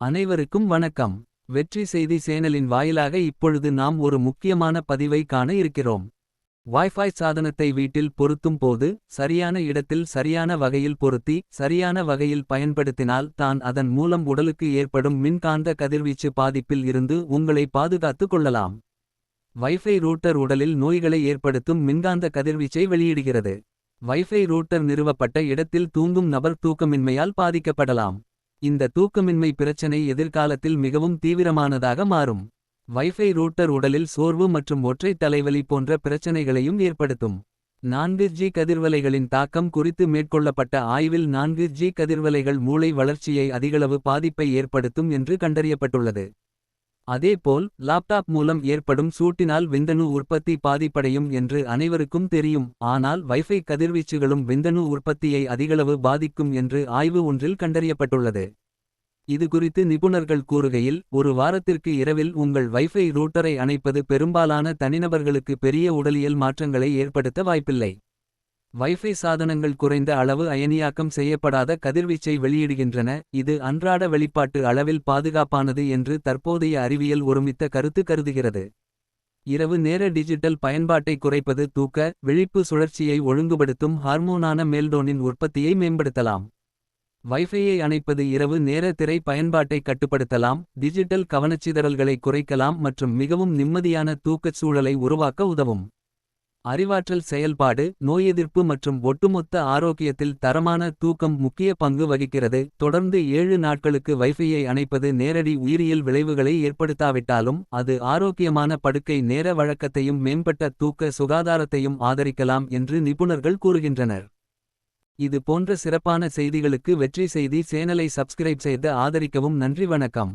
அனைவருக்கும் வணக்கம். வெற்றி செய்தி சேனலின் வாயிலாக இப்பொழுது நாம் ஒரு முக்கியமான பதிவை காண இருக்கிறோம். வைஃபை சாதனத்தை வீட்டில் பொருத்தும் போது சரியான இடத்தில் சரியான வகையில் பொருத்தி சரியான வகையில் பயன்படுத்தினால் தான் அதன் மூலம் உடலுக்கு ஏற்படும் மின்காந்த கதிர்வீச்சு பாதிப்பில் இருந்து உங்களை பாதுகாத்துக் கொள்ளலாம். வைஃபை ரூட்டர் உடலில் நோய்களை ஏற்படுத்தும் மின்காந்த கதிர்வீச்சை வெளியிடுகிறது. வைஃபை ரூட்டர் நிறுவப்பட்ட இடத்தில் தூங்கும் நபர் தூக்கமின்மையால் பாதிக்கப்படலாம். இந்த தூக்கமின்மை பிரச்சனை எதிர்காலத்தில் மிகவும் தீவிரமானதாக மாறும். வைஃபை ரூட்டர் உடலில் சோர்வு மற்றும் ஒற்றை தலைவலி போன்ற பிரச்சனைகளையும் ஏற்படுத்தும். நான்கு ஜி கதிர்வலைகளின் தாக்கம் குறித்து மேற்கொள்ளப்பட்ட ஆய்வில் நான்கு ஜி கதிர்வலைகள் மூளை வளர்ச்சியை அதிகளவு பாதிப்பை ஏற்படுத்தும் என்று கண்டறியப்பட்டுள்ளது. அதேபோல் லாப்டாப் மூலம் ஏற்படும் சூட்டினால் விந்தணு உற்பத்தி பாதிப்படையும் என்று அனைவருக்கும் தெரியும். ஆனால் வைஃபை கதிர்வீச்சுகளும் விந்தணு உற்பத்தியை அதிகளவு பாதிக்கும் என்று ஆய்வு ஒன்றில் கண்டறியப்பட்டுள்ளது. இது குறித்து நிபுணர்கள் கூறுகையில் ஒரு வாரத்திற்கு இரவில் உங்கள் வைஃபை ரூட்டரை அணைப்பது பெரும்பாலான தனிநபர்களுக்கு பெரிய உடலியல் மாற்றங்களை ஏற்படுத்த வாய்ப்பில்லை. வைஃபை சாதனங்கள் குறைந்த அளவு அயனியாக்கம் செய்யப்படாத கதிர்வீச்சை வெளியிடுகின்றன. இது அன்றாட வெளிப்பாட்டு அளவில் பாதுகாப்பானது என்று தற்போதைய அறிவியல் ஒருமித்த கருத்து கருதுகிறது. இரவு நேர டிஜிட்டல் பயன்பாட்டை குறைப்பது தூக்க விழிப்பு சுழற்சியை ஒழுங்குபடுத்தும் ஹார்மோனான மேல்டோனின் உற்பத்தியை மேம்படுத்தலாம். வைஃபையை அணைப்பது இரவு நேர திரை பயன்பாட்டை கட்டுப்படுத்தலாம் டிஜிட்டல் கவனச்சிதறல்களை குறைக்கலாம் மற்றும் மிகவும் நிம்மதியான தூக்கச் சூழலை உருவாக்க உதவும். அறிவாற்றல் செயல்பாடு நோய் எதிர்ப்பு மற்றும் ஒட்டுமொத்த ஆரோக்கியத்தில் தரமான தூக்கம் முக்கிய பங்கு வகிக்கிறது. தொடர்ந்து ஏழு நாட்களுக்கு வைஃபையை அணைப்பது நேரடி உயிரியல் விளைவுகளை ஏற்படுத்தாவிட்டாலும் அது ஆரோக்கியமான படுக்கை நேர வழக்கத்தையும் மேம்பட்ட தூக்க சுகாதாரத்தையும் ஆதரிக்கலாம் என்று நிபுணர்கள் கூறுகின்றனர். இது போன்ற சிறப்பான செய்திகளுக்கு வெற்றி செய்தி சேனலை சப்ஸ்கிரைப் செய்து ஆதரிக்கவும் நன்றி வணக்கம்.